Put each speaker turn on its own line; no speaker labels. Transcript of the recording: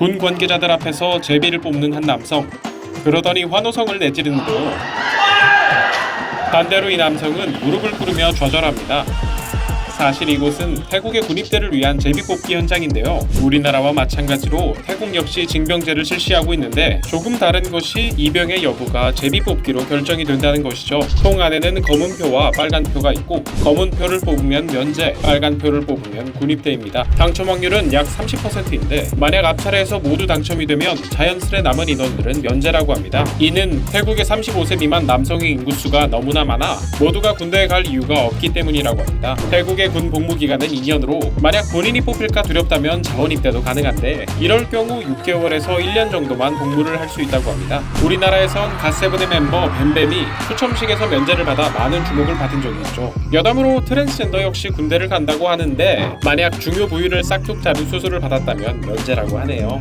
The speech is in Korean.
군 관계자들 앞에서 제비를 뽑는 한 남성. 그러더니 환호성을 내지르는데요. 반대로 이 남성은 무릎을 꿇으며 좌절합니다. 사실 이곳은 태국의 군입대를 위한 제비 뽑기 현장인데요. 우리나라와 마찬가지로 태국 역시 징병제를 실시하고 있는데 조금 다른 것이 이병의 여부가 제비 뽑기로 결정이 된다는 것이죠. 통 안에는 검은 표와 빨간 표가 있고 검은 표를 뽑으면 면제, 빨간 표를 뽑으면 군입대입니다. 당첨 확률은 약 30%인데 만약 앞차례에서 모두 당첨이 되면 자연스레 남은 인원들은 면제라고 합니다. 이는 태국의 35세 미만 남성의 인구수가 너무나 많아 모두가 군대에 갈 이유가 없기 때문이라고 합니다. 태국의 군 복무 기간은 2년으로 만약 본인이 뽑힐까 두렵다면 자원 입대도 가능한데 이럴 경우 6개월에서 1년 정도만 복무를 할 수 있다고 합니다. 우리나라에선 갓세븐의 멤버 뱀뱀이 초첨식에서 면제를 받아 많은 주목을 받은 적이 있죠. 여담으로 트랜스젠더 역시 군대를 간다고 하는데 만약 중요 부위를 싹둑 자른 수술을 받았다면 면제라고 하네요.